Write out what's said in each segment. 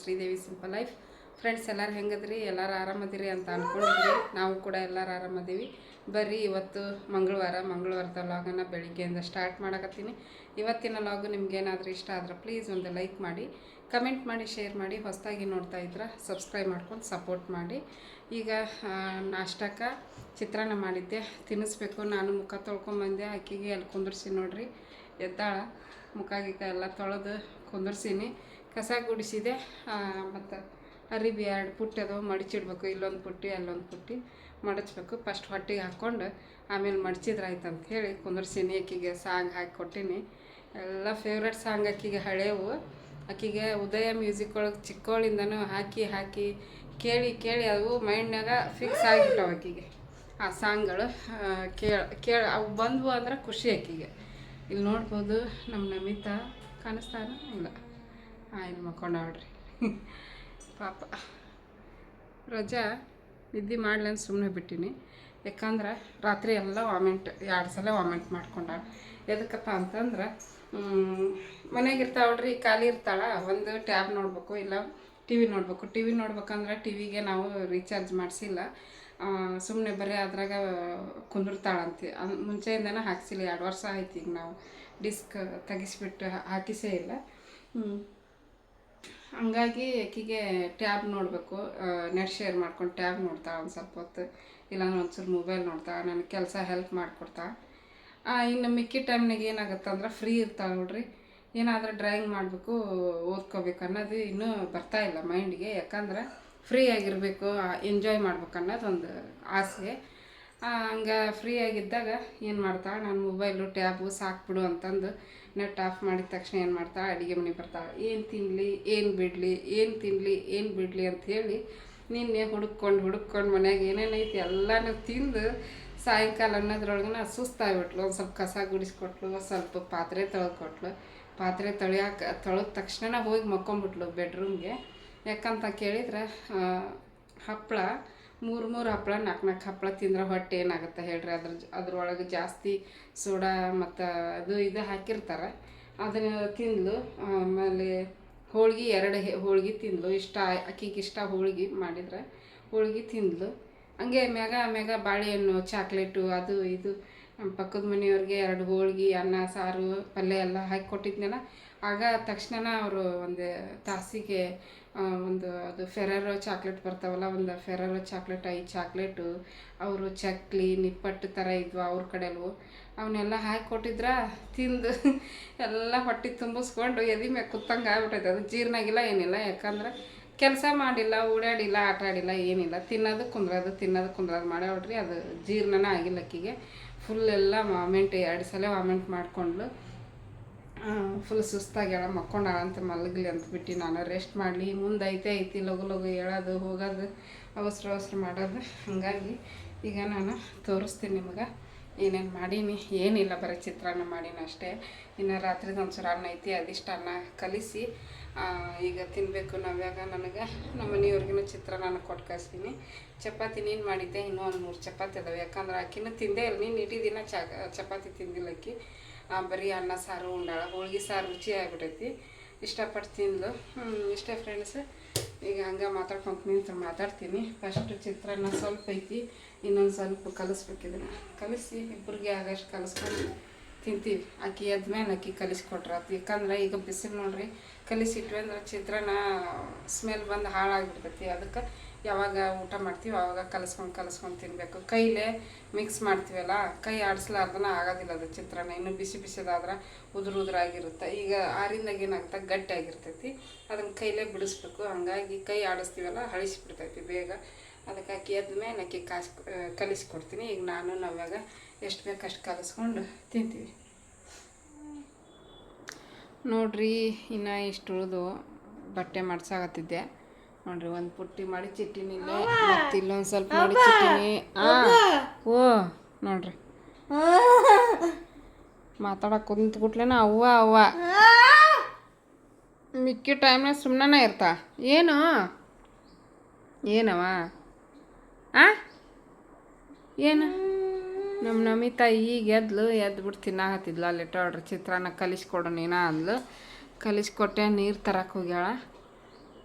Sridevi simple life friends ಎಲ್ಲರೂ ಹೆಂಗದ್ರಿ? ಎಲ್ಲರೂ ಆರಾಮದಿರಿ ಅಂತ ಅಂದ್ಕೊಂಡಿದ್ರಿ ನಾವು ಕೂಡ ಎಲ್ಲರೂ ಆರಾಮದೀವಿ. ಬರ್ರಿ, ಇವತ್ತು ಮಂಗಳವಾರ, ಮಂಗಳವಾರದ ಲಾಗನ್ನು ಬೆಳಿಗ್ಗೆಯಿಂದ ಸ್ಟಾರ್ಟ್ ಮಾಡಕತ್ತೀನಿ. ಇವತ್ತಿನ ಲಾಗು ನಿಮ್ಗೇನಾದರೂ ಇಷ್ಟ ಆದ್ರೆ ಪ್ಲೀಸ್ ಒಂದು ಲೈಕ್ ಮಾಡಿ ಕಮೆಂಟ್ ಮಾಡಿ ಶೇರ್ ಮಾಡಿ, ಹೊಸದಾಗಿ ನೋಡ್ತಾ ಇದ್ರೆ ಸಬ್ಸ್ಕ್ರೈಬ್ ಮಾಡ್ಕೊಂಡು ಸಪೋರ್ಟ್ ಮಾಡಿ. ಈಗ ನಾಷ್ಟಕ್ಕೆ ಚಿತ್ರಾನ್ನ ಮಾಡಿದ್ದೆ. ತಿನ್ನಿಸ್ಬೇಕು, ನಾನು ಮುಖ ತೊಳ್ಕೊಂಬಂದೆ ಆಕೆಗೆ ಅಲ್ಲಿ ಕುಂದಿರ್ಸಿ ನೋಡ್ರಿ. ಎದ್ದಾಳ. ಮುಖ ಗಿಖ ಎಲ್ಲ ತೊಳೆದು ಕುಂದರ್ಸೀನಿ. ಕಸ ಗುಡಿಸಿದೆ ಮತ್ತು ಅರಿಬಿ ಎರಡು ಪುಟ್ಟಿ ಅದು ಮಡಚಿಡ್ಬೇಕು. ಇಲ್ಲೊಂದು ಪುಟ್ಟಿ, ಅಲ್ಲೊಂದು ಪುಟ್ಟಿ ಮಡಚ್ಬೇಕು. ಫಸ್ಟ್ ಹೊಟ್ಟಿಗೆ ಹಾಕ್ಕೊಂಡು ಆಮೇಲೆ ಮಡಚಿದ್ರೆ ಆಯ್ತು ಅಂತ ಹೇಳಿ ಕುಂದರ್ಸಿನಿ. ಆಕಿಗೆ ಸಾಂಗ್ ಹಾಕಿ ಕೊಟ್ಟೀನಿ. ಎಲ್ಲ ಫೇವ್ರೆಟ್ ಸಾಂಗ್ ಆಕಿಗೆ ಹಳೆವು. ಆಕಿಗೆ ಉದಯ ಮ್ಯೂಸಿಕ್ ಒಳಗೆ ಚಿಕ್ಕವಳಿಂದನೂ ಹಾಕಿ ಹಾಕಿ, ಕೇಳಿ ಕೇಳಿ ಅವು ಮೈಂಡ್ನಾಗ ಫಿಕ್ಸ್ ಆಗಿಬಿಟ್ಟವು ಆಕಿಗೆ ಆ ಸಾಂಗ್ಗಳು ಕೇಳ ಕೇಳ, ಅವು ಬಂದವು ಅಂದ್ರೆ ಖುಷಿ ಆಕಿಗೆ ಇಲ್ಲಿ ನೋಡ್ಬೋದು ನಮ್ಮ ನಮಿತಾ ಕಾಣಿಸ್ತಾನ? ಇಲ್ಲ. ಹಾಂ ಇಲ್ಲಿ ಮಕ್ಕೊಂಡಾಳ್ರಿ ಪಾಪ. ರಜಾ, ನಿದ್ದೆ ಮಾಡ್ಲ ಸುಮ್ಮನೆ ಬಿಟ್ಟಿನಿ. ಯಾಕಂದ್ರೆ ರಾತ್ರಿ ಎಲ್ಲ ವಾಮಿಂಟ್, ಎರಡು ಸಲ ವಾಮಿಂಟ್ ಮಾಡ್ಕೊಂಡ. ಎದಕ್ಕಪ್ಪ ಅಂತಂದ್ರೆ ಮನೆಗೆ ಇರ್ತಾವಳ್ರಿ, ಖಾಲಿ ಇರ್ತಾಳ, ಒಂದು ಟ್ಯಾಬ್ ನೋಡ್ಬೇಕು, ಇಲ್ಲ ಟಿ ವಿ ನೋಡ್ಬೇಕು. ಟಿ ವಿ ನೋಡ್ಬೇಕಂದ್ರೆ ಟಿ ವಿಗೆ ನಾವು ರೀಚಾರ್ಜ್ ಮಾಡಿಸಿಲ್ಲ. ಸುಮ್ಮನೆ ಬರೀ ಅದ್ರಾಗ ಕುಂದಿರ್ತಾಳಂತೆ. ಮುಂಚೆಯಿಂದನೇ ಹಾಕ್ಸಿಲ್ಲ. ಎರಡು ವರ್ಷ ಆಯ್ತು ಈಗ ನಾವು ಡಿಸ್ಕ್ ತೆಗಿಸ್ಬಿಟ್ಟು ಹಾಕಿಸೇ ಇಲ್ಲ. ಹಂಗಾಗಿ ಆಕಿಗೆ ಟ್ಯಾಬ್ ನೋಡಬೇಕು ನೆಟ್ ಶೇರ್ ಮಾಡ್ಕೊಂಡು ಟ್ಯಾಬ್ ನೋಡ್ತಾಳೆ ಒಂದು ಸ್ವಲ್ಪ ಹೊತ್ತು, ಇಲ್ಲಾಂದ್ರೆ ಒಂಚೂರು ಮೊಬೈಲ್ ನೋಡ್ತಾಳೆ ನನಗೆ ಕೆಲಸ ಹೆಲ್ಪ್ ಮಾಡಿಕೊಡ್ತಾ. ಇನ್ನು ಮಿಕ್ಕಿ ಟೈಮ್ನಾಗ ಏನಾಗುತ್ತೆ ಅಂದ್ರೆ ಫ್ರೀ ಇರ್ತಾಳೆ ನೋಡ್ರಿ, ಏನಾದರೂ ಡ್ರಾಯಿಂಗ್ ಮಾಡಬೇಕು, ಓದ್ಕೋಬೇಕು ಅನ್ನೋದು ಇನ್ನೂ ಬರ್ತಾ ಇಲ್ಲ ಮೈಂಡಿಗೆ, ಯಾಕಂದ್ರೆ ಫ್ರೀ ಆಗಿರಬೇಕು ಎಂಜಾಯ್ ಮಾಡ್ಬೇಕು ಅನ್ನೋದು ಒಂದು ಆಸೆ. ಹಂಗೆ ಫ್ರೀ ಆಗಿದ್ದಾಗ ಏನು ಮಾಡ್ತಾಳೆ, ನಾನು ಮೊಬೈಲು, ಟ್ಯಾಬು ಸಾಕ್ಬಿಡು ಅಂತಂದು ನೆಟ್ ಆಫ್ ಮಾಡಿದ ತಕ್ಷಣ ಏನು ಮಾಡ್ತಾಳೆ ಅಡುಗೆ ಮನೆಗೆ ಬರ್ತಾಳೆ ಏನು ತಿನ್ನಲಿ ಏನು ಬಿಡಲಿ? ಏನು ತಿನ್ನಲಿ ಏನು ಬಿಡಲಿ ಅಂತ ಹೇಳಿ ನಿನ್ನೆ ಹುಡುಕ್ಕೊಂಡು ಹುಡುಕ್ಕೊಂಡು ಮನ್ಯಾಗ ಏನೇನೈತಿ ಎಲ್ಲನೂ ತಿಂದು ಸಾಯಂಕಾಲ ಅನ್ನೋದ್ರೊಳಗೆ ಸುಸ್ತಾಗ್ಬಿಟ್ಲು. ಒಂದು ಸ್ವಲ್ಪ ಕಸ ಗುಡಿಸ್ಕೊಟ್ಲು ಸ್ವಲ್ಪ ಪಾತ್ರೆ ತೊಳ್ಕೊಟ್ಲು. ಪಾತ್ರೆ ತೊಳೆಯಕ್ಕೆ ತೊಳೆದ ತಕ್ಷಣ ಹೋಗಿ ಮಕ್ಕೊಂಬಿಟ್ಲು ಬೆಡ್ರೂಮ್ಗೆ ಯಾಕಂತ ಕೇಳಿದ್ರೆ ಹಪ್ಪಳ ಮೂರು ಮೂರು ಹಪ್ಪಳ ನಾಲ್ಕು ನಾಲ್ಕು ಹಪ್ಪಳ ತಿಂದ್ರೆ ಹೊಟ್ಟೆ ಏನಾಗುತ್ತೆ ಹೇಳ್ರಿ? ಅದ್ರ ಅದ್ರೊಳಗೆ ಜಾಸ್ತಿ ಸೋಡಾ ಮತ್ತು ಅದು ಇದು ಹಾಕಿರ್ತಾರೆ. ಅದನ್ನು ತಿಂದ್ಲು. ಆಮೇಲೆ ಹೋಳ್ಗೆ ಎರಡು ಹೋಳ್ಗೆ ತಿಂದ್ಲು. ಇಷ್ಟ ಅಕ್ಕಿಗೆ ಇಷ್ಟ ಹೋಳ್ಗೆ ಮಾಡಿದ್ರೆ ಹೋಳ್ಗೆ ತಿಂದ್ಲು. ಹಂಗೆ ಮ್ಯಾಗ ಮ್ಯಾಗ ಬಾಳೆಹಣ್ಣು, ಚಾಕ್ಲೇಟು, ಅದು ಇದು. ಪಕ್ಕದ ಮನೆಯವ್ರಿಗೆ ಎರಡು ಹೋಳ್ಗೆ, ಅನ್ನ, ಸಾರು, ಪಲ್ಯ ಎಲ್ಲ ಹಾಕಿ ಕೊಟ್ಟಿದ್ನಲ್ಲ ಆಗ ತಕ್ಷಣ ಅವರು ಒಂದು ತಾಸಿಗೆ ಒಂದು ಅದು ಫೆರರೋ ಚಾಕ್ಲೇಟ್ ಬರ್ತಾವಲ್ಲ, ಒಂದು ಫೆರರೋ ಚಾಕ್ಲೇಟ್, ಐದು ಚಾಕ್ಲೇಟು, ಅವರು ಚಕ್ಲಿ, ನಿಪ್ಪಟ್ಟು ಥರ ಇದ್ವು ಅವ್ರ ಕಡೆಲು. ಅವನ್ನೆಲ್ಲ ಹಾಕಿ ಕೊಟ್ಟಿದ್ರ, ತಿಂದು ಎಲ್ಲ ಹೊಟ್ಟೆ ತುಂಬಿಸ್ಕೊಂಡು ಎದಿ ಮ್ಯಾಗ ಕುತ್ತಂಗೆ ಆಗ್ಬಿಟ್ಟೈತೆ. ಅದು ಜೀರ್ಣಾಗಿಲ್ಲ, ಏನಿಲ್ಲ. ಯಾಕಂದ್ರೆ ಕೆಲಸ ಮಾಡಿಲ್ಲ, ಓಡಾಡಿಲ್ಲ, ಆಟ ಆಡಿಲ್ಲ, ಏನಿಲ್ಲ. ತಿನ್ನೋದು, ಕುಂದ್ರೋದು ತಿನ್ನೋದು, ಕುಂದ್ರೋದು ಮಾಡ್ಯಾವಳ್ರಿ ಅದು ಜೀರ್ಣನೇ ಆಗಿಲ್ಲ ಅಕ್ಕಿಗೆ. ಫುಲ್ ಎಲ್ಲ ವಾಮೆಂಟ್ ಎರಡು ಸಲ ವಾಮೆಂಟ್ ಮಾಡ್ಕೊಂಡ್ಲು. ಫುಲ್ ಸುಸ್ತಾಗ್ಯಾಳ ಮಕ್ಕೊಂಡಾಳ ಅಂತ ಮಲಗಲಿ ಅಂತ ಬಿಟ್ಟು ನಾನು ರೆಸ್ಟ್ ಮಾಡಲಿ. ಮುಂದೆ ಐತೆ ಐತಿ ಲಗು ಲಗು ಹೇಳೋದು ಹೋಗೋದು ಅವಸರ ಅವಸರ ಮಾಡೋದು. ಹಾಗಾಗಿ ಈಗ ನಾನು ತೋರಿಸ್ತೀನಿ ನಿಮ್ಗೆ. ಏನೇನು ಮಾಡೀನಿ. ಏನಿಲ್ಲ ಬರೀ ಚಿತ್ರಾನ್ನ ಮಾಡೀನಿ ಅಷ್ಟೇ. ಇನ್ನು ರಾತ್ರಿದು ಒಂಚೂರು ಅನ್ನ ಐತಿ ಅದಿಷ್ಟು ಅನ್ನ ಕಲಿಸಿ ಈಗ ತಿನ್ನಬೇಕು ನಾವ್ಯಾಗ ನನಗೆ. ನಮ್ಮ ಮನೆಯವ್ರಿಗೂ ಚಿತ್ರಾನ್ನ ಕೊಟ್ಟು ಕಳಿಸ್ತೀನಿ. ಚಪಾತಿ ನೀನು ಮಾಡಿದ್ದೆ ಇನ್ನೂ ಒಂದು ಮೂರು ಚಪಾತಿ ಅದಾವೆ. ಯಾಕಂದ್ರೆ ಆಕಿನೂ ತಿಂದೇ ಇಲ್ಲ. ನೀನು ಇಡೀ ದಿನ ಚಪಾತಿ ತಿಂದಿಲ್ಲ ಆ, ಬರೀ ಅನ್ನ, ಸಾರು, ಉಂಡಾಳ, ಹೋಳ್ಗೆ, ಸಾರು ರುಚಿ ಆಗಿಬಿಟ್ಟೈತಿ ಇಷ್ಟಪಟ್ಟು ತಿಂದ್ಲು. ಇಷ್ಟೇ ಫ್ರೆಂಡ್ಸ್ ಈಗ ಹಂಗೆ ಮಾತಾಡ್ಕೊಂತ ನಿಂತು ಮಾತಾಡ್ತೀನಿ. ಫಸ್ಟ್ ಚಿತ್ರಾನ್ನ ಸ್ವಲ್ಪ ಐತಿ, ಇನ್ನೊಂದು ಸ್ವಲ್ಪ ಕಲಿಸ್ಬೇಕಿದ್ರೆ ಕಲಿಸಿ ಇಬ್ಬರಿಗೆ ಆಗಷ್ಟು ಕಲಿಸ್ಕೊಂಡು ತಿಂತೀವಿ. ಅಕ್ಕಿ ಎದ್ಮೇಲೆ ಆಕಿ ಕಲಿಸ್ಕೊಟ್ರ ಯಾಕಂದ್ರೆ ಈಗ ಬಿಸಿಲು ನೋಡ್ರಿ, ಕಲಿಸಿಟ್ವಿ ಅಂದ್ರೆ ಚಿತ್ರಾನ್ನ ಸ್ಮೆಲ್ ಬಂದು ಹಾಳಾಗಿಬಿಡ್ತೈತಿ. ಅದಕ್ಕೆ ಯಾವಾಗ ಊಟ ಮಾಡ್ತೀವಿ ಆವಾಗ ಕಲಿಸ್ಕೊಂಡು ಕಲಿಸ್ಕೊಂಡು ತಿನ್ನಬೇಕು ಕೈಲೇ ಮಿಕ್ಸ್ ಮಾಡ್ತೀವಲ್ಲ, ಕೈ ಆಡಿಸ್ಲಾರ್ದನ ಆಗೋದಿಲ್ಲ ಅದು ಚಿತ್ರಾನ್ನ. ಇನ್ನು ಬಿಸಿ ಬಿಸಿದಾದ್ರೆ ಉದುರು ಉದುರಾಗಿರುತ್ತೆ. ಈಗ ಆರಿಂದಾಗ ಏನಾಗುತ್ತೆ ಗಟ್ಟಿಯಾಗಿರ್ತೈತಿ. ಅದನ್ನು ಕೈಲೇ ಬಿಡಿಸ್ಬೇಕು. ಹಂಗಾಗಿ ಕೈ ಆಡಿಸ್ತೀವಲ್ಲ, ಹಳಿಸ್ಬಿಡ್ತೈತಿ ಬೇಗ. ಅದಕ್ಕೆ ಅಕ್ಕಿ ಎದ್ದ ಮೇಲೆ ಅಕ್ಕಿ ಕಾಸ್ ಕಲಿಸ್ಕೊಡ್ತೀನಿ. ಈಗ ನಾನು ನಾವಾಗ ಎಷ್ಟು ಬೇಕು ಅಷ್ಟು ಕಲಿಸ್ಕೊಂಡು ತಿಂತೀವಿ. ನೋಡ್ರಿ, ಇನ್ನು ಇಷ್ಟು ಉಳಿದು ಬಟ್ಟೆ ಮಡ್ಸಾಕತ್ತಿದ್ದೆ. ನೋಡ್ರಿ ಒಂದು ಪುಟ್ಟಿ ಮಾಡಿ ಚಿಟ್ಟಿನಿ ಇಲ್ಲೊಂದ್ ಇಲ್ಲೊಂದು ಸ್ವಲ್ಪ ಮಾಡಿ ಚಿಟ್ಟಿನಿ. ಆ ಓ ನೋಡ್ರಿ. ಮಾತಾಡೋಕೆ ಕುಂತ ಬಿಟ್ಲೇನ ಅವ್ವ ಅವ್ವ. ಮಿಕ್ಕಿ ಟೈಮ್ನಾಗ ಸುಮ್ಮನೆ ಇರ್ತಾ. ಏನು? ಏನವ ಆ? ಏನು? ನಮ್ಮ ನಮಿತಾ ಈಗ ಎದ್ಲು ಎದ್ದು ಬಿಟ್ಟು ತಿನ್ನಾಕತ್ತಿದ್ಲು ಅಲ್ಲಿ ಟೋಡ್ರಿ ಚಿತ್ರಾನ್ನ ಕಲಿಸ್ಕೊಡು ನೀನ ಅಂದ್ಲು. ಕಲಿಸ್ಕೊಟ್ಟೆ ನೀರು ತರಕ್ಕೆ ಹೋಗ್ಯಾಳ.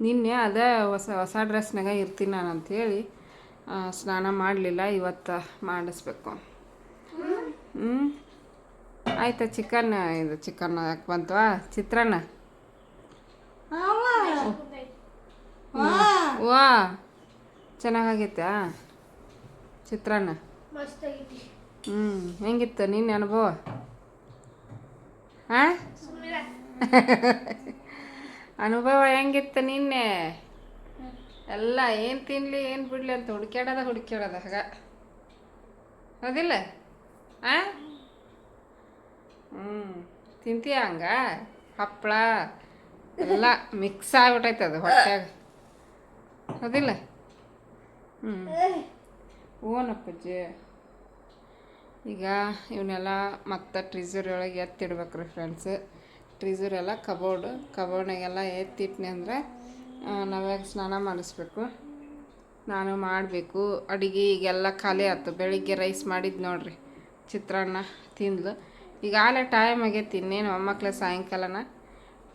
ನಿನ್ನೆ ಅದೇ ಹೊಸ ಹೊಸ ಡ್ರೆಸ್ನಾಗ ಇರ್ತೀನಿ ನಾನು ಅಂಥೇಳಿ ಸ್ನಾನ ಮಾಡಲಿಲ್ಲ ಇವತ್ತು ಮಾಡಿಸ್ಬೇಕು. ಹ್ಞೂ ಆಯ್ತಾ ಚಿಕನ್ ಇದು ಚಿಕನ್ ಯಾಕೆ ಬಂತವಾ ಚಿತ್ರಾನ್ನ. ವಾ ಚೆನ್ನಾಗಾಗೈತಾ ಚಿತ್ರಾನ್ನ. ಹ್ಞೂ ಹೆಂಗಿತ್ತು ನಿನ್ನ ಅನುಭವ? ಹಾಂ ಅನುಭವ ಹೆಂಗಿತ್ತು ನಿನ್ನೆ? ಎಲ್ಲ ಏನು ತಿನ್ಲಿ, ಏನು ಬಿಡ್ಲಿ ಅಂತ ಹುಡ್ಕ್ಯಾಡೋದ ಹುಡ್ಕ್ಯಾಡೋದ ಹಾಗ ಹೌದಿಲ್ಲ? ಆ? ಹ್ಞೂ ತಿಂತೀಯ ಹಂಗ? ಹಪ್ಪಳ ಎಲ್ಲ ಮಿಕ್ಸ್ ಆಗ್ಬಿಟ್ಟೈತೆ ಅದು ಹೊಟ್ಟೆಗೆ ಹೌದಿಲ್ಲ? ಹ್ಞೂ ಓನಪ್ಪಜ್ಜಿ. ಈಗ ಇವನ್ನೆಲ್ಲ ಮತ್ತೆ ಟ್ರಿಸರ್ ಒಳಗೆ ಎತ್ತಿಡ್ಬೇಕ್ರಿ ಫ್ರೆಂಡ್ಸ್ ಟ್ರಿಸರ್ ಎಲ್ಲ ಕಬೋರ್ಡ್ ಕಬೋರ್ಡ್ನಾಗೆಲ್ಲ ಎತ್ತಿಟ್ನಿ ಅಂದರೆ ನಾವ್ಯಾಗ ಸ್ನಾನ ಮಾಡಿಸ್ಬೇಕು. ನಾನು ಮಾಡಬೇಕು. ಅಡುಗೆ ಈಗೆಲ್ಲ ಖಾಲಿ ಆಯ್ತು ಬೆಳಿಗ್ಗೆ ರೈಸ್ ಮಾಡಿದ್ದು ನೋಡ್ರಿ ಚಿತ್ರಾನ್ನ ತಿಂದ್ಲು. ಈಗ ಆಲೆ ಟೈಮ್ ಆಗೈತಿ ಇನ್ನೇನು ಮೊಮ್ಮಕ್ಕಳ ಸಾಯಂಕಾಲನ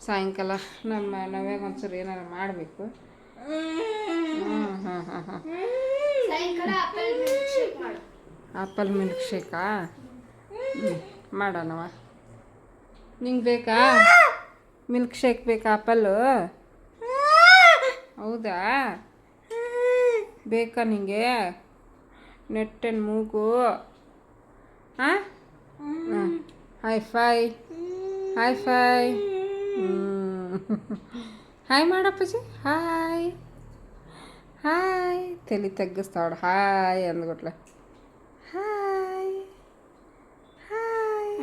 ಸಾಯಂಕಾಲ ನಮ್ಮ ನಾವ್ಯಾಗ ಒಂಚೂರು ಏನಾರು ಮಾಡಬೇಕು. ಹ್ಞೂ ಹಾಂ ಹಾಂ ಹಾಂ apple milkshake apple milk ಶೇಕಾ ಹ್ಞೂ ಮಾಡೋಣವ? ನಿಂಗೆ ಬೇಕಾ? ಮಿಲ್ಕ್ ಶೇಕ್ ಬೇಕಾ ಆಪಲ್ಲು ಹೌದಾ? ಬೇಕಾ ನಿಂಗೆ? ನೆಟ್ಟನ್ ಮೂಗು. ಹಾಂ high five high five high ಮಾಡಪ್ಪಜಿ. Hi hi ತಲೆ ತಗ್ಗಿಸ್ತಾವಡ ಹಾಯ್ ಅಂದ್ಕೊಟ್ಲೆ. ಹಾಯ್ ಹಾಯ್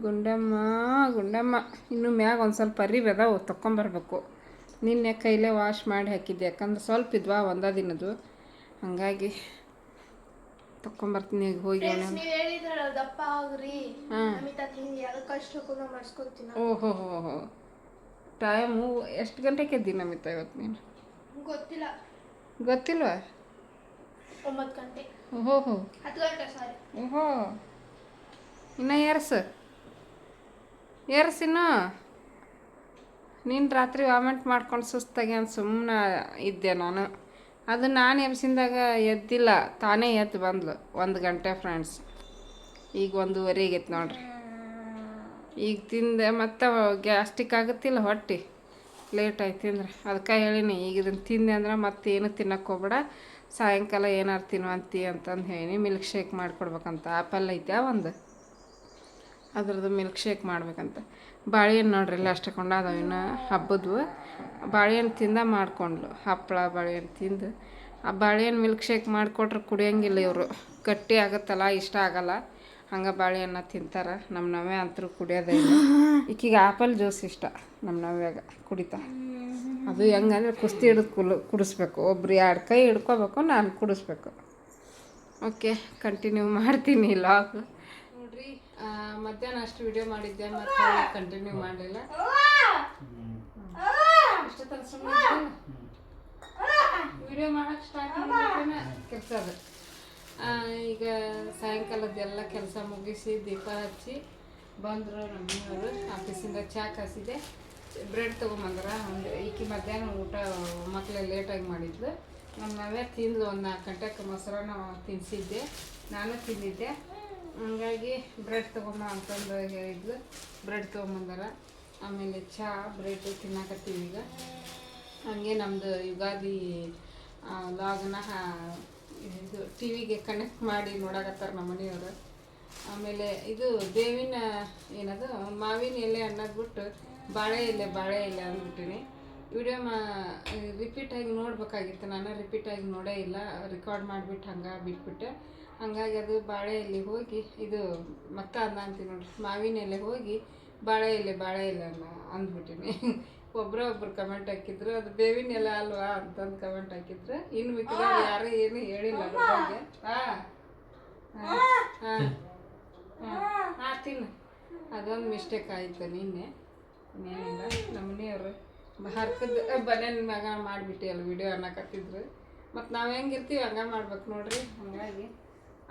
ಗುಂಡಮ್ಮ ಗುಂಡಮ್ಮ ಇನ್ನು ಮ್ಯಾಗ ಒಂದು ಸ್ವಲ್ಪ ಅರಿವೆದಾವು ತೊಕೊಂಬರ್ಬೇಕು ನಿನ್ನೆ ಕೈಲೇ ವಾಶ್ ಮಾಡಿ ಹಾಕಿದ್ದೆ ಯಾಕಂದ್ರೆ ಸ್ವಲ್ಪ ಇದ್ವಾ ಒಂದ ದಿನದು ಹಾಗಾಗಿ ತಕೊಂಬರ್ತೀನಿ ಈಗ ಹೋಗಿ ಓಹೋ ಹೋ ಹೋ ಟೈಮು ಎಷ್ಟು ಗಂಟೆಗೆ ಎದ್ದಿ ನಮಿತ ಇವತ್ತು ನೀನು? ಗೊತ್ತಿಲ್ಲ. ಗೊತ್ತಿಲ್ವಾ? ಒಂಬತ್ತು ಗಂಟೆ. ಓಹೋ ಹೋ. ಹತ್ತು ಗಂಟೆ ಸಾರಿ ಇನ್ನು ನೀನು ರಾತ್ರಿ ವಾಮಿಟ್ ಮಾಡ್ಕೊಂಡು ಸುಸ್ತಾಗಿ ಅಂತ ಸುಮ್ಮನೆ ಇದ್ದೆ ನಾನು? ಅದು ನಾನು ಎಬ್ಸಿಂದಾಗ ಎದ್ದಿಲ್ಲ, ತಾನೇ ಎದ್ದು ಬಂದ್ಲು, ಒಂದು ಗಂಟೆ ಫ್ರೆಂಡ್ಸ್ ಈಗ ಒಂದೂವರೆ ಆಗೈತೆ ನೋಡ್ರಿ. ಈಗ ತಿಂದೆ, ಮತ್ತೆ ಗ್ಯಾಸ್ಟಿಕ್ ಆಗುತ್ತಿಲ್ಲ ಹೊಟ್ಟೆ. ಲೇಟ್ ಆಯ್ತು ತಿಂದ್ರೆ. ಅದಕ್ಕೆ ಹೇಳಿನಿ, ಈಗ ಇದನ್ನು ತಿಂದೆ ಅಂದ್ರೆ ಮತ್ತೆ ಏನು ತಿನ್ನಕ್ಕೆ ಹೋಗ್ಬೇಡ. ಸಾಯಂಕಾಲ ಏನಾರು ತಿನ್ನುವಂತಿ ಅಂತಂದು ಹೇಳಿ ಮಿಲ್ಕ್ ಶೇಕ್ ಮಾಡಿಕೊಡ್ಬೇಕಂತ ಆ್ಯಪಲ್ ಐತೆ ಒಂದು? ಅದ್ರದ್ದು ಮಿಲ್ಕ್ ಶೇಕ್ ಮಾಡ್ಬೇಕಂತ. ಬಾಳೆಹಣ್ಣು ನೋಡ್ರಿ ಇಲ್ಲ ಅಷ್ಟೇ ಅದಾವ ಇನ್ನು ಹಬ್ಬದ್ವು. ಬಾಳೆಹಣ್ಣು ತಿಂದ ಮಾಡ್ಕೊಂಡ್ಲು ಹಪ್ಪಳ ಬಾಳೆಹಣ್ಣು ತಿಂದು. ಆ ಬಾಳೆಹಣ್ಣು ಮಿಲ್ಕ್ ಶೇಕ್ ಮಾಡಿಕೊಟ್ರೆ ಕುಡಿಯೋಂಗಿಲ್ಲ ಇವರು. ಗಟ್ಟಿ ಆಗುತ್ತಲ್ಲ, ಇಷ್ಟ ಆಗಲ್ಲ. ಹಂಗೆ ಬಾಳೆಹಣ್ಣು ತಿಂತಾರೆ ನಮ್ಮ ನವೆ ಅಂತರೂ ಕುಡಿಯೋದೇ ಇಲ್ಲ. ಈಕಿಗೆ ಆಪಲ್ ಜ್ಯೂಸ್ ಇಷ್ಟ ನಮ್ಮ ನವ್ಯಾಗ ಕುಡಿತಾ. ಅದು ಹೆಂಗಂದ್ರೆ ಕುಸ್ತಿ ಹಿಡಿದು ಕುಲು, ಕುಡಿಸ್ಬೇಕು. ಒಬ್ರು ಎರಡು ಕೈ ಹಿಡ್ಕೋಬೇಕು, ನಾನು ಕುಡಿಸ್ಬೇಕು. ಓಕೆ, ಕಂಟಿನ್ಯೂ ಮಾಡ್ತೀನಿ ಲಾಗ್ ಮಧ್ಯಾಹ್ನ ಅಷ್ಟು ವಿಡಿಯೋ ಮಾಡಿದ್ದೆ ಮತ್ತೆ ಕಂಟಿನ್ಯೂ ಮಾಡಲಿಲ್ಲ. ವಿಡಿಯೋ ಮಾಡಕ್ಕೆ ಸ್ಟಾರ್ಟ್ ಮಾಡಿದ್ರೆ ಕೆಲಸ ಅದು. ಈಗ ಸಾಯಂಕಾಲದ್ದೆಲ್ಲ ಕೆಲಸ ಮುಗಿಸಿ ದೀಪ ಹಚ್ಚಿ ಬಂದರು ನಮ್ಮನೆಯವರು. ಆಫೀಸಿಂದ ಚಾ ಕಾಸಿದೆ. ಬ್ರೆಡ್ ತೊಗೊಂಬಂದ್ರೆ ಒಂದು ಈಕಿ ಮಧ್ಯಾಹ್ನ ಊಟ ಮಕ್ಕಳು ಲೇಟಾಗಿ ಮಾಡಿದ್ಲು. ನಮ್ಮ ನಾವೇ ತಿಂದು ಒಂದು ನಾಲ್ಕು ಗಂಟೆಗೆ ಮೊಸರನ್ನ ತಿನ್ನಿಸಿದ್ದೆ ನಾನು ತಿಂದಿದ್ದೆ. ಹಂಗಾಗಿ ಬ್ರೆಡ್ ತೊಗೊಂಬ ಅಂತಂದು ಹೇಳಿದ್ಲು. ಬ್ರೆಡ್ ತೊಗೊಂಬಂದಾರ. ಆಮೇಲೆ ಚಹಾ ಬ್ರೆಡ್ ತಿನ್ನಕತ್ತೀವಿ ಈಗ. ಹಾಗೆ ನಮ್ಮದು ಯುಗಾದಿ ಲಾಗ್ನ ಇದು ಟಿ ವಿಗೆ ಕನೆಕ್ಟ್ ಮಾಡಿ ನೋಡಕತ್ತಾರ ನಮ್ಮ ಮನೆಯವರು. ಆಮೇಲೆ ಇದು ಬೇವಿನ, ಏನದು, ಮಾವಿನ ಎಲೆ ಅನ್ನೋದ್ಬಿಟ್ಟು ಬಾಳೆ ಎಲೆ ಬಾಳೆ ಎಲೆ ಅಂದ್ಬಿಟ್ಟಿನಿ. ವಿಡಿಯೋ ಮಾ ಆಗಿ ನೋಡ್ಬೇಕಾಗಿತ್ತು. ನಾನು ರಿಪೀಟ್ ಆಗಿ ನೋಡೇ ಇಲ್ಲ. ರೆಕಾರ್ಡ್ ಮಾಡಿಬಿಟ್ಟು ಹಂಗೆ ಬಿಟ್ಬಿಟ್ಟೆ. ಹಂಗಾಗಿ ಅದು ಬಾಳೆ ಎಲೆ ಹೋಗಿ ಇದು ಮತ್ತ ಅನ್ನ ಅಂತೀನಿ ನೋಡ್ರಿ. ಮಾವಿನ ಎಲೆ ಹೋಗಿ ಬಾಳೆ ಎಲೆ ಬಾಳೆ ಎಲೆ ಅನ್ನ ಅಂದ್ಬಿಟ್ಟಿನಿ. ಒಬ್ಬರ ಒಬ್ರು ಕಮೆಂಟ್ ಹಾಕಿದ್ರು. ಅದು ಬೇವಿನ ಎಲೆ ಅಲ್ವಾ ಅಂತಂದು ಕಮೆಂಟ್ ಹಾಕಿದ್ರು. ಇನ್ನು ಮಿಕ್ಕಿದವ್ರು ಯಾರೂ ಏನು ಹೇಳಿಲ್ಲ ಹಾಂ ಬಗ್ಗೆ. ಹಾಂ ಹಾಂ. ಹಾಂ ತಿನ್ನು. ಅದೊಂದು ಮಿಸ್ಟೇಕ್ ಆಯಿತು ನಿನ್ನೆ. ಇನ್ನೇನಿಲ್ಲ. ನಮ್ಮ ಮನೆಯವರು ಹರ್ಕದ ಬನೇನ್ ಮ್ಯಾಗ ಮಾಡಿಬಿಟ್ಟೆ ಅಲ್ಲಿ ವಿಡಿಯೋ ಅನ್ನಕತ್ತಿದ್ರು ಮತ್ತು ನಾವು ಹೆಂಗಿರ್ತೀವಿ ಹಂಗೆ ಮಾಡ್ಬೇಕು ನೋಡ್ರಿ. ಹಾಗಾಗಿ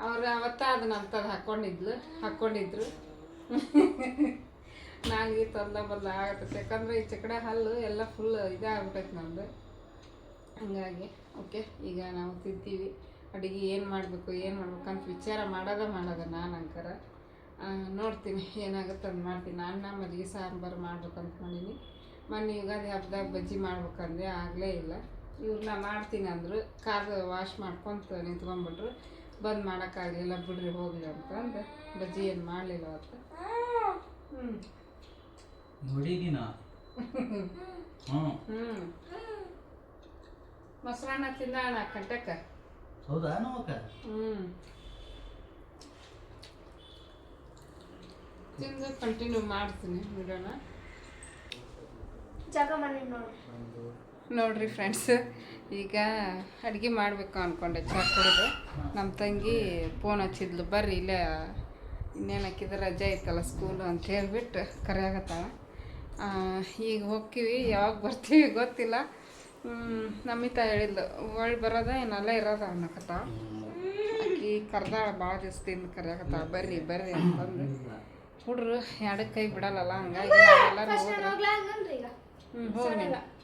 ಅವ್ರು ಅವತ್ತ ಅದನ್ನ ಅಂಥದ್ದು ಹಾಕ್ಕೊಂಡಿದ್ಲು ಹಾಕ್ಕೊಂಡಿದ್ರು ನನಗೆ ತೊಂದ ಬಲ್ಲ ಆಗತ್ತೆ ಯಾಕಂದ್ರೆ ಈ ಚಕಡೆ ಹಲ್ಲು ಎಲ್ಲ ಫುಲ್ ಇದಾಗ್ಬಿಟ್ಟೈತೆ ನಮ್ದು. ಹಂಗಾಗಿ ಓಕೆ ಈಗ ನಾವು ತಿಂತೀವಿ. ಅಡುಗೆ ಏನು ಮಾಡಬೇಕು, ಏನು ಮಾಡ್ಬೇಕು ಅಂತ ವಿಚಾರ ಮಾಡೋದ ಮಾಡೋದ ನಾನು ಅಂಕರ. ನೋಡ್ತೀನಿ ಏನಾಗುತ್ತೆ ಅಂತ ಮಾಡ್ತೀನಿ. ಅನ್ನ ಮಜ್ಜಿಗೆ ಸಾಂಬಾರು ಮಾಡ್ಬೇಕಂತ ಮಾಡೀನಿ. ಮೊನ್ನೆ ಯುಗಾದಿ ಹಬ್ಬದಾಗ ಬಜ್ಜಿ ಮಾಡ್ಬೇಕಂದ್ರೆ ಆಗಲೇ ಇಲ್ಲ. ಇವ್ರನ್ನ ಮಾಡ್ತೀನಿ ಅಂದರು ಕಾರ್ ವಾಶ್ ಮಾಡ್ಕೊಂತ ನಿಂತ್ಕೊಂಡ್ಬಿಟ್ರು ಬಂದು ಮಾಡೋಕ್ಕಾಗಲಿಲ್ಲ ಬಿಡ್ರಿ ಹೋಗ್ಲಿ ಅಂತಂದು ಬಜ್ಜಿ ಏನು ಮಾಡಲಿಲ್ಲ ಅವತ್ತು. ಹ್ಞೂ ನೋಡಿದೀನ ಹ್ಞೂ ಮೊಸರನ್ನ ತಿಂದಾಳ ಕಟ್ಟಕ್ಕೆ. ಹೌದಾ ನಮ್ಮಕ್ಕ ಹ್ಞೂ ತಿಂದು ಕಂಟಿನ್ಯೂ ಮಾಡ್ತೀನಿ ವಿಡಿಯೋನ ಜಾಗ ಮಾಡಿ ನೋಡು. ನೋಡ್ರಿ ಫ್ರೆಂಡ್ಸ್ ಈಗ ಅಡುಗೆ ಮಾಡಬೇಕು ಅನ್ಕೊಂಡೆ ಚಾ ಕುಡಿದು. ನಮ್ಮ ತಂಗಿ ಫೋನ್ ಹಚ್ಚಿದ್ಲು ಬರ್ರಿ ಇಲ್ಲೇ ಇನ್ನೇನು ಹಾಕಿದ್ರೆ ರಜೆ ಐತಲ್ಲ ಸ್ಕೂಲು ಅಂತ ಹೇಳ್ಬಿಟ್ಟು ಕರೆಯಾಗತ್ತಾಳ. ಆ, ಈಗ ಹೋಗ್ತೀವಿ ಯಾವಾಗ ಬರ್ತೀವಿ ಗೊತ್ತಿಲ್ಲ. ನಮ್ಮಿತ ಹೇಳಿದ್ಲು ಒಳ್ಳೆ ಬರೋದ ಏನಲ್ಲ ಇರೋದ ಅನ್ನಕತ್ತ. ಆಕಿ ಕರೆದಾಳ ಭಾಳ ದಿವಸದಿಂದ ಕರೆಯಾಕತ್ತಾಳ ಬರ್ರಿ ಬರ್ರಿ ಅಂತಂದು. ಹುಡ್ರು ಎರಡಕ್ಕೆ ಕೈ ಬಿಡಲ್ಲಲ್ಲ ಹಂಗಾಗಿ ನಾವೆಲ್ಲರೂ ಹ್ಞೂ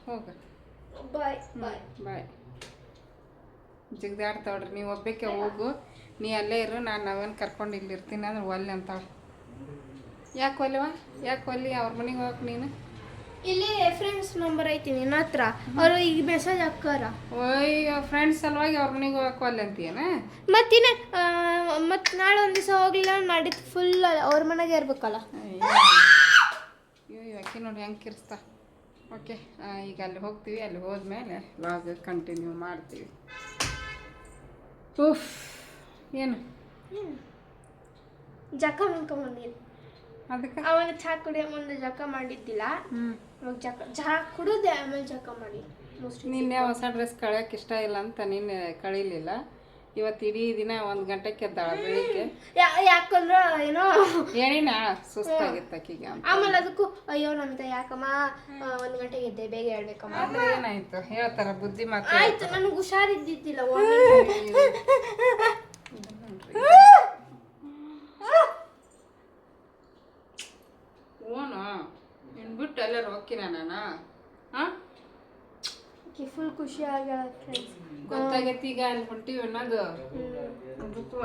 ಹೋಗಿ ಬಾಯ್ ಬಾಯ್ ಬಾಯ್ ಜಿಗ್ದಾಡ್ತಾವ್ರಿ ನೀವು ಒಬ್ಬಕ್ಕೆ ಹೋಗು. ನೀ ಅಲ್ಲೇ ಇರು ನಾನು ನಾವೇನು ಕರ್ಕೊಂಡು ಇಲ್ಲಿ ಇರ್ತೀನಿ ಅಂದ್ರೆ ಒಲ್ಲೆ ಅಂತ ಯಾಕೆ ಒಲ್ಲೆವ ಯಾಕೆ ಒಲ್ಲಿ? ಅವ್ರ ಮನೆಗೆ ಹೋಗಕ್ ನೀನು? ಇಲ್ಲಿ ಫ್ರೆಂಡ್ಸ್ ನಂಬರ್ ಐತಿ ನಿನ್ನ ಹತ್ರ. ಅವರು ಈಗ ಮೆಸೇಜ್ ಹಾಕಾರ ಓಯ್ ಫ್ರೆಂಡ್ಸ್ ಸಲುವಾಗಿ ಅವ್ರ ಮನೆಗೆ ಹೋಗಕ್ಕೆ ಒಲ್ಲೆ ಅಂತೀಯನ? ಮತ್ತಿನ ಮತ್ತೆ ನಾಳೆ ಒಂದು ದಿವಸ ಹೋಗ್ಲಿಲ್ಲ ನಾಡಿದ್ದು ಫುಲ್ ಅವ್ರ ಮನೆಗೆ ಇರ್ಬೇಕಲ್ಲ. ಅಯ್ಯೋ ಅಕ್ಕಿ ನೋಡಿ ಹೆಂಗೆ ಕಿರಿಸ್ತಾ. ಓಕೆ ಈಗ ಅಲ್ಲಿ ಹೋಗ್ತೀವಿ. ಅಲ್ಲಿ ಹೋದ್ಮೇಲೆ ಲಾಗ್ ಕಂಟಿನ್ಯೂ ಮಾಡ್ತೀವಿ. ಉಫ್ ಏನು? ಜಕ ಮಾಡ್ಕೊಂಬಂದಿನಿ ಅದಕ್ಕೆ? ಅವಾಗ ಚಹಾ ಕುಡಿಯೋ ಮುಂದೆ ಜಕ ಮಾಡಿದ್ದಿಲ್ಲ. ಹ್ಞೂ ಅವಾಗ ಜಕ ಚಹಾ ಕುಡಿದೆ ಆಮೇಲೆ ಜಕ ಮಾಡಿ ಮೋಸ್ಟ್ಲಿ ನಿನ್ನೆ ಹೊಸ ಡ್ರೆಸ್ ಕಳಿಯಕ್ಕೆ ಇಷ್ಟ ಇಲ್ಲ ಅಂತ ನಿನ್ನೆ ಕಳೀಲಿಲ್ಲ. ಇವತ್ತು ಇಡೀ ದಿನ ಒಂದು ಗಂಟೆಗೆ ಎದ್ದಾಳ ಬೆಳಿಗ್ಗೆ. ಯಾಕಂದ್ರೆ ಏನೋ ಹೇಳಿನ ಸುಸ್ತಾಗಿತ್ತು ಆಕಿಗೆ ಆಮೇಲೆ ಅದಕ್ಕೂ ಅಯ್ಯೋ ನಮ್ದ ಯಾಕಮ್ಮ ಒಂದು ಒಂದ್ ಗಂಟೆಗೆ ಎದ್ದೆ ಬೇಗ ಹೇಳ್ಬೇಕಮ್ಮ. ಆದ್ರೆ ಏನಾಯ್ತು? ಹೇಳ್ತಾರ ಬುದ್ಧಿ ಮಾತು ಆಯ್ತು ನನಗೆ ಹುಷಾರಿದ್ದಿದ್ದಿಲ್ಲ ಓನು? ನಿನ್ ಬಿಟ್ಟು ಎಲ್ಲರೂ ಹೋಗ್ತೀನ ನಾನು? ಹಾಂ ಫುಲ್ ಖುಷಿ ಆಗ್ಯಾಳ ಫ್ರೆಂಡ್ಸ್ ಗೊತ್ತಾಗೈತಿ ಈಗ ಅಲ್ಲಿ ಹೊಂಟಿವಿ ಅನ್ನೋದು. ಬಿಟ್ಟು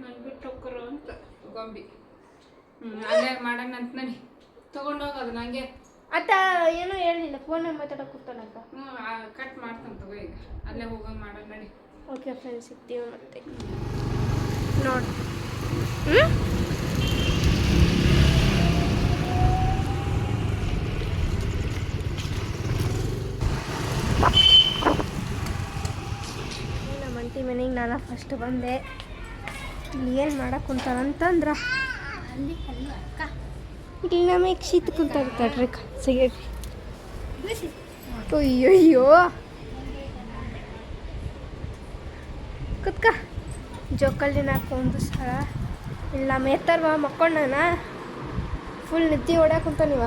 ನಾನು ಬಿಟ್ಟು ಹೋಗ್ಕರು ಅಂತ. ಗೊಂಬಿ. ಹ್ಞೂ ಅಲ್ಲೇ ಮಾಡೋಣ ಅಂತ ನಡಿ. ತೊಗೊಂಡೋಗೋದು ನನಗೆ ಅತ್ತ ಏನು ಹೇಳಿಲ್ಲ ಫೋನ್ ಮಾತಾಡೋಕೆ ಕೂತಾನಂತ ಹ್ಞೂ ಕಟ್ ಮಾಡ್ತಾನೆ ತಗೋ ಈಗ. ಅಲ್ಲೇ ಹೋಗಂಗೆ ಮಾಡೋಣ ನಡಿ. ಓಕೆ ಫ್ರೆಂಡ್ಸ್ ಸಿಗ್ತೀವಿ ಮತ್ತೆ. ನೋಡಿ. ಹ್ಮ್ ನಮ್ಮ ಅಂಟಿ ಮನೆಗೆ ನಾನು ಫಸ್ಟ್ ಬಂದೆ. ಇಲ್ಲಿ ಏನು ಮಾಡಕ್ಕೆ ಕುಂತಾನಂತಂದ್ರ ಇಲ್ಲಿ ನಮಗೆ ಶೀತ ಸಿಗೆ ಸಿಗೇರಿ ಅಯ್ಯಯ್ಯೋ. ಕುತ್ಕ. ಜೋಕಲ್ಲಿ ಹಾಕೊಂಡು ಸ್ಥಳ ಇಲ್ಲ ನಮ್ಮ ಎತ್ತರ್ವ ಮಕ್ಕೊಂಡನ. ಫುಲ್ ನಿದ್ದೆ ಹೊಡ್ಯಾಕ ಕುಂತಾನಿವ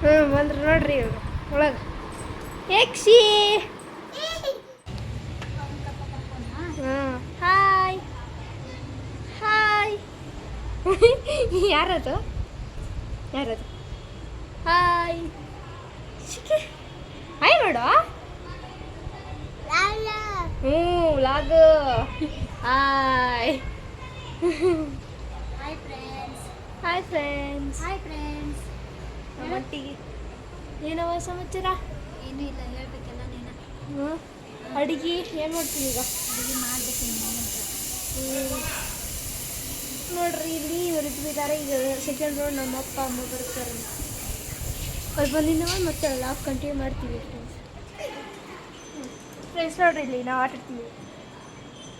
ಹ್ಞೂ ಬಂದ್ರೆ ನೋಡ್ರಿ ಇವ್ರು ಒಳಗೆ. ಹ್ಞೂ ಹಾಯ್. ಹಾಯ್. ಯಾರದು? ಯಾರದು? ಹಾಯ್. ಹಾಯ್ ಮಾಡು ಹ್ಞೂ log. Hi. Hi friends. Hi friends. Hi friends. ಮಟ್ಟಿಗೆ ಏನವ ಸಮಾಚಾರ? ಏನೂ ಇಲ್ಲ ಹೇಳ್ಬೇಕೆಲ್ಲ ನೀನು. ಹ್ಞೂ ಅಡುಗೆ ಏನು ಮಾಡ್ತೀನಿ ಈಗ? ಅಡುಗೆ ಮಾಡ್ಬೇಕು. ನೋಡ್ರಿ ಇಲ್ಲಿ ಇವ್ರು ಇದ್ದಾರೆ ಈಗ ಸೆಕೆಂಡ್ ರೋಡ್ ನಮ್ಮ ಅಪ್ಪ ಅಮ್ಮ ಬರ್ತಾರೆ. ಅವ್ರು ಬಂದಿನವ ಮತ್ತೆ ಲಾಕ್ ಕಂಟಿನ್ಯೂ ಮಾಡ್ತೀವಿ ಫ್ರೆಂಡ್ಸ್ ಫ್ರೆಂಡ್ಸ್ ನೋಡ್ರಿ ಇಲ್ಲಿ ನಾವು ಆಟ ಆಡ್ತೀವಿ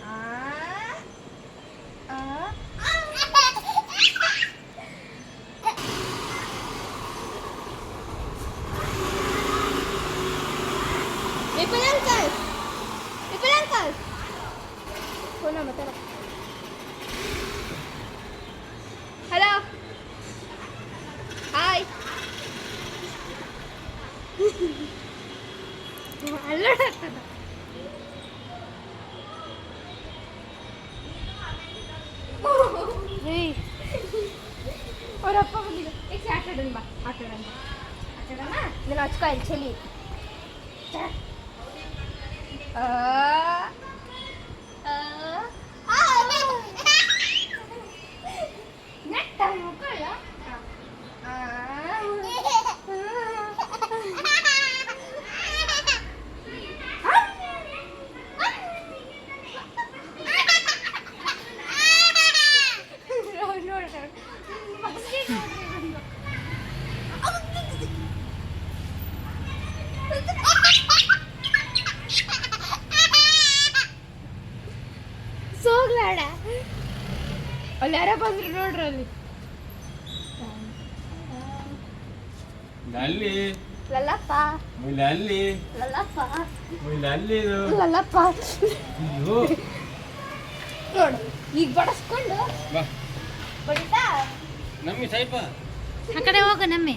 ಆ, ಆ. Ripple uncle! Ripple uncle! ಫೋನ ಮಾತಾಡ ಹಲೋ ಹಾಯ್ ಅಲ್ಲೋಡ ಏಯ್ ಅವ್ರ ಅಪ್ಪ ಬಂದಿಲ್ಲ ಏ ಆಟ ಆಡೋಣ ಬಾ ಆಟ ಆಡೋಣ ಬಾ. ಆಟ ಆಡೋಣ ನಾನು ಹಚ್ಕೊ ಇಲ್ಲಿ ಚಳಿ ಆ, ಆ, ಆ. ನೆಟ್ಟ ಮಕ್ಕಳ ಆ, ನೋಡ್, ನೋಡ್, ನೋಡ್. ಮಸ್ತಿ ನೋಡ್ರಿ ಇದನ್ನ. ಸೋಗ್ಲಾಡ ಅಲ್ಲಿ ಯಾರ ಬಂದ್ರು ನೋಡ್ರಿ ಅಲ್ಲಿ ಅಲ್ಲಿ ಲಲ್ಲಪ್ಪ ಇಲ್ಲಿ ಅಲ್ಲಿ ಲಲ್ಲಪ್ಪ ಇಲ್ಲಿ ಅಲ್ಲಿ ಇದು. ಲಲ್ಲಪ್ಪ ಅಯ್ಯೋ ನೋಡು ಈಗ ಬಡಸ್ಕೊಂಡು ಬಡಿತಾ? ನಮ್ಮಿ ಸೈಪ ಆ ಕಡೆ ಹೋಗು Nammi.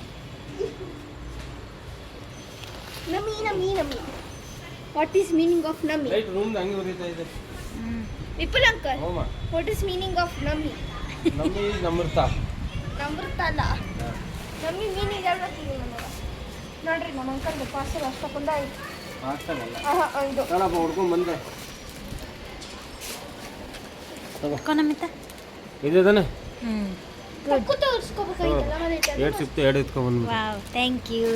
Nammi Nammi Nami what is meaning of Nammi? Light room ಹಂಗೆ ಉರಿತಾ ಇದೆ Vipul uncle what is meaning of Nammi? Nammi Namrata. Namrata ಅಲ್ಲ ನಮ್ಮಿ ಮೀನಿಂಗ್ ನನಗೆ ನೋಡ್ರಿ ನಮ್ಮ ಅಂಕಲ್ ಪಾರ್ಸಲ್ ಅಷ್ಟಕ್ಕೊಂದ ನೋಡಪ್ಪ ಹುಡ್ಕೊಂಡ್ ಬಂದೆ. ಇದೇದಾನೆ ಎರಡು ಸಿಕ್ತು ಎರಡು ಥ್ಯಾಂಕ್ ಯು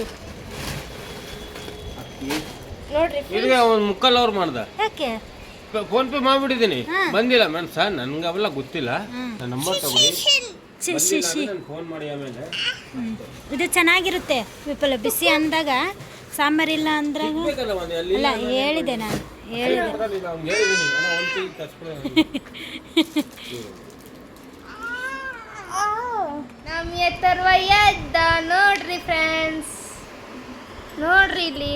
ನೋಡ್ರಿ ಇಲ್ಲಿಗೆ ಅವ್ನು ಮುಕ್ಕಲ್ ಅವ್ರು ಮಾಡ್ದ. ಯಾಕೆ? ಫೋನ್ ಪೇ ಮಾಡ್ಬಿಟ್ಟಿದ್ದೀನಿ. ಬಂದಿಲ್ಲ ಮೇಡಮ್ ಸರ್ ನನ್ಗೆ ಅವೆಲ್ಲ ಗೊತ್ತಿಲ್ಲ. ನನ್ನ ನಂಬರ್ ತಗೊಳ್ಳಿ. ಸಿ ಸಿ ಸಿ ನಾನು ಫೋನ್ ಮಾಡಿ ಆಮೇಲೆ ಇದು ಚೆನ್ನಾಗಿರುತ್ತೆ ವಿಪುಲ ಬಿಸಿ ಅಂದಾಗ ಸಾಂಬಾರಿಲ್ಲ ಒಂದು ಅಲ್ಲಿ. ಹೇಳಿದೆ ನಾನು ಹೇಳಿದೆ. ನಮ್ ಎತ್ತರ್ವ ಎದ್ದ ನೋಡ್ರಿ ಫ್ರೆಂಡ್ಸ್ ನೋಡ್ರಿ ಇಲ್ಲಿ.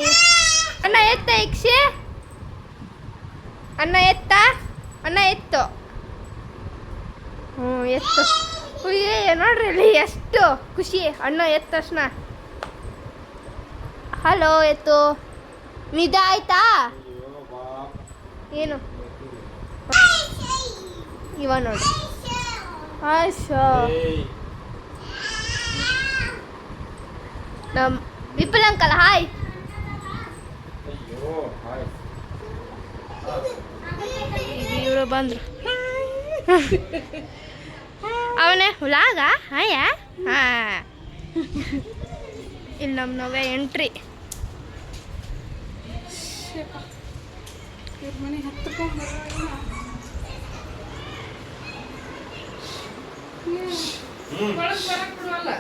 ಅಣ್ಣ ಎತ್ತ ಯಕ್ಷೆ? ಅಣ್ಣ ಎತ್ತ? ಅಣ್ಣ ಎತ್ತು. ಹ್ಞೂ ಎತ್ತು. ಅಯ್ಯಯ್ಯ ನೋಡ್ರಿ ಇಲ್ಲಿ ಎಷ್ಟು ಖುಷಿ. ಅಣ್ಣ ಎತ್ತ ತಕ್ಷಣ. ಹಲೋ ಎತ್ತು. ನಿದ್ದೆ ಆಯ್ತಾ? ಏನು? ಇವ ನೋಡಿ. ಆಯ್ತು ಏಯ್ ನಮ್ ವಿಪುಲ್ ಅಂಕಲ್ ಹಾಯ್. ಇವರು ಬಂದ್ರು. ಅವನೇ ಹುಲಾಗ ಹಾಯ ಹಾ. ಇಲ್ಲಿ ನಮ್ಮ ನೋವೇ ಎಂಟ್ರಿ ಇವ್ರ ಮನೆ ಹತ್ಕೊಂಡು ಒಳಗೆ ಬರಕ್ ಬಿಡುವಲ್ಲ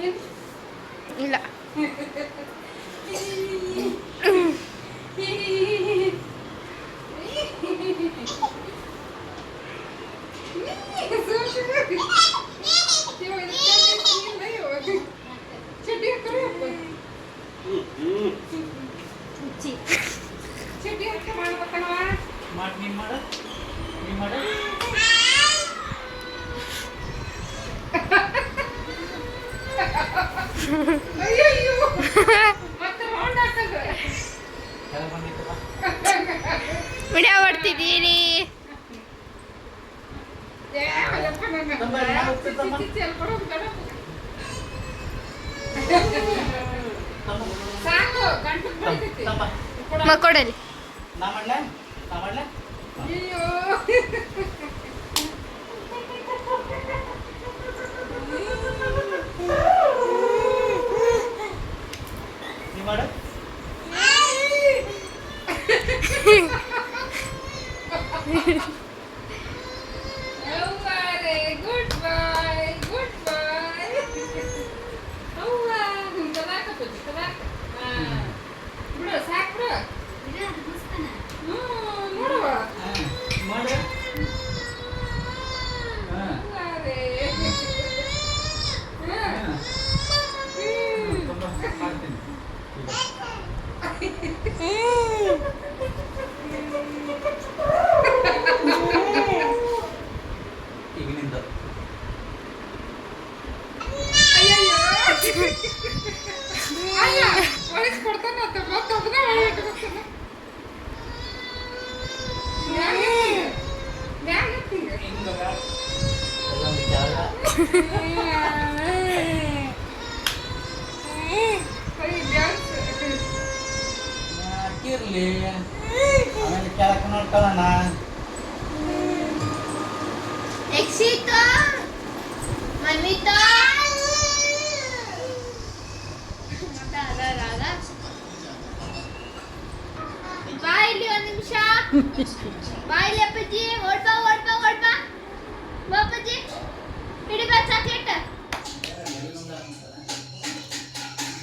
ಏನ್? ಇಲ್ಲ ಇವಾಗ ಚಡ್ಡಿ ಇಲ್ಲ ಇವಾಗ. ಚಡ್ಡಿ ಹಾಕ್ರಪ್ಪ. ಚಡ್ಡಿ ಹಾಕಿ ಮಾಡ್ಬೇಕಣವ ಮಾಡಿ ನೀನು ಮಾಡ ನೀನು ಮಾಡ ಅಯ್ಯಯ್ಯೋ ಮತ್ತೆ ರೌಂಡ್ ಹಾಕದ ಕೆಳಗೆ ಬಂದಿತ್ತಪ್ಪ ವಿಡಿಯೋ ಮಾಡ್ತಿದ್ದೀರಿ ಏ ಅಲ್ಲಪ್ಪ ನನ್ನ ತಮ್ಮ, ನಾನು ಹೋಗ್ತಿದ್ದಮ್ಮ. ಚಿಚ್ಚಿ ಅಲ್ಲಿ ಕೊಡೋದು ಗಡಪು. ಸಾಕು ಗಂಟು ಬೀಳ್ತೈತಿ. ತಮ್ಮ ಮಕ್ಕೊಡಲಿ ನಾ ಮಾಡ್ಲಾ ನಾ ಮಾಡ್ಲಾ ಅಯ್ಯೋ. ನೀ ಮಾಡ.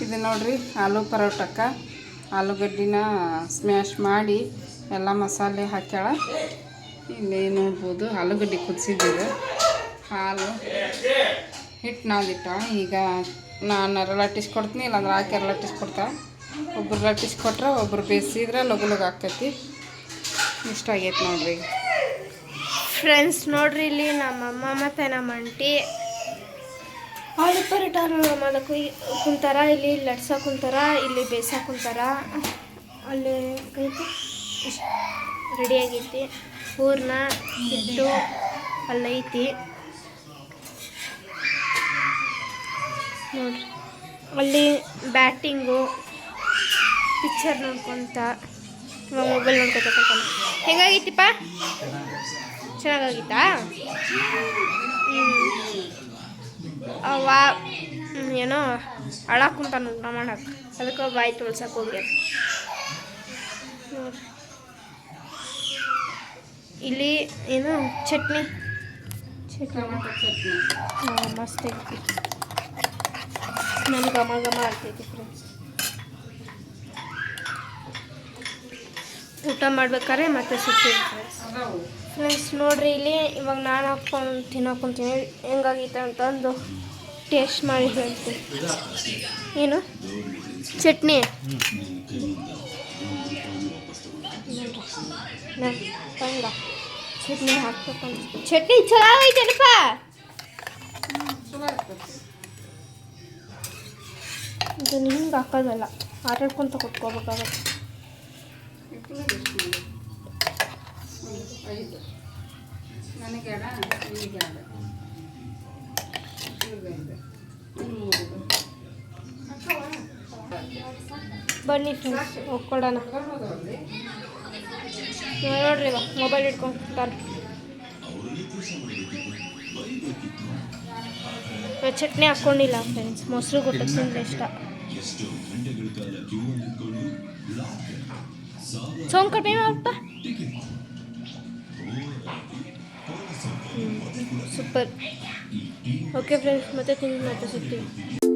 ಇದು ನೋಡ್ರಿ ಆಲೂ ಪರೋಟಕ್ಕ. ಆಲೂಗಡ್ಡಿನ ಸ್ಮ್ಯಾಶ್ ಮಾಡಿ ಎಲ್ಲ ಮಸಾಲೆ ಹಾಕ್ಯಾಳ. ಇಲ್ಲಿ ನೋಡ್ಬೋದು ಆಲೂಗಡ್ಡೆ ಕುದಿಸಿದ್ದೀವಿ. ಹಾಲು. ಹಿಟ್ಟು ನಾದಿಟ್ಟ. ಈಗ ನಾನು ಲಟ್ಟಿಸ್ಕೊಡ್ತೀನಿ ಇಲ್ಲಾಂದ್ರೆ ಆಕೆ ಲಟ್ಟಿಸ್ಕೊಡ್ತಾ ಒಬ್ರು ಲಟ್ಟಿಸ್ಕೊಟ್ರೆ ಒಬ್ರು ಬೇಯಿಸಿದ್ರೆ ಲಗು ಲಗು ಆಗ್ತೈತಿ. ಇಷ್ಟ ಆಗೈತೆ ನೋಡ್ರಿ. ಫ್ರೆಂಡ್ಸ್ ನೋಡ್ರಿ ಇಲ್ಲಿ ನಮ್ಮಮ್ಮ ಮತ್ತು ನಮ್ಮ ಅಂಟಿ ಆಲು ಪರೋಟ ಮಾಡೋಕ್ಕು ಕುಂತಾರ, ಇಲ್ಲಿ ಲಟ್ಸಕ್ಕೆ ಕುಂತಾರ, ಇಲ್ಲಿ ಬೇಯ್ಸಕ್ಕೆ ಕುಂತಾರ. ಅಲ್ಲಿ ರೆಡಿ ಆಗೈತಿ. ಪೂರ್ಣ ಹಿಟ್ಟು ಅಲ್ಲೈತಿ. ನೋಡ್ರಿ. ಅಲ್ಲಿ ಬ್ಯಾಟಿಂಗು ಪಿಕ್ಚರ್ ನೋಡ್ಕೊತ ಇವಾಗ ಮೊಬೈಲ್ ನೋಡ್ಕೊತ ಕೂತಾನ. ಹೆಂಗಾಗೈತಿಪ್ಪ ಚೆನ್ನಾಗಾಗಿತ್ತಾ? ಹ್ಞೂ ಹ್ಮ್, ಏನೋ ಅಳಕ್ಕೆ ಕುಂತಾನ ಊಟ ಮಾಡಕ್ಕೆ ಅದಕ್ಕೆ ಬಾಯಿ ತೊಳ್ಸಕ್ಕೆ ಹೋಗ್ಯಾರ. ನೋಡ್ರಿ. ಇಲ್ಲಿ ಏನು ಚಟ್ನಿ? ಚಟ್ನಿ. ಮಸ್ತ್ ಐತಿ ನಮ್ಗೆ ಘಮ ಘಮ ಆಗ್ತೈತಿ ಫ್ರೆಂಡ್ಸ್ ಊಟ ಮಾಡ್ಬೇಕಾದ್ರೆ ಮತ್ತೆ ಸಿಗ್ತೀವಿ ಫ್ರೆಂಡ್ಸ್ ಫ್ರೆಂಡ್ಸ್ ನೋಡ್ರಿ ಇಲ್ಲಿ ಇವಾಗ ನಾನು ಹಾಕ್ಕೊಂಡು ತಿನ್ನೋಕೊಂತೀನಿ ಹೆಂಗಾಗೈತೆ ಅಂತಂದು ಟೇಸ್ಟ್ ಮಾಡಿ ಹೇಳ್ತೀನಿ. ಏನು? ಚಟ್ನಿ. ಚಟ್ನಿ ಹಾಕ್ಬೇಕು ಚಟ್ನಿ ಚಲೋ ಚಲೋ ಎಡ ಹಿಂಗೆ ಐದು ಆಟಾಡ್ಕೊಂತ ಕೊಟ್ಕೋಬೇಕಾಗತ್ತೆ ಬನ್ನಿ ಹೋಗ್ಕೊಡೋಣ. ನೋಡ್ರಿ ಇವಾಗ ಮೊಬೈಲ್ ಇಟ್ಕೊಂಡು ಚಟ್ನಿ ಹಾಕ್ಕೊಂಡಿಲ್ಲ ಫ್ರೆಂಡ್ಸ್ ಮೊಸರು ಕೊಟ್ಟು ತಿಂದ್ರೆ ಇಷ್ಟ. ಸೋಂಗ್ ಕಡಿಮೆ ಮಾಡಪ್ಪ ಸೂಪರ್. ಓಕೆ ಫ್ರೆಂಡ್ಸ್ ಮತ್ತೆ ತಿಂಡಿ ಮಾತಾಡ್ತೀವಿ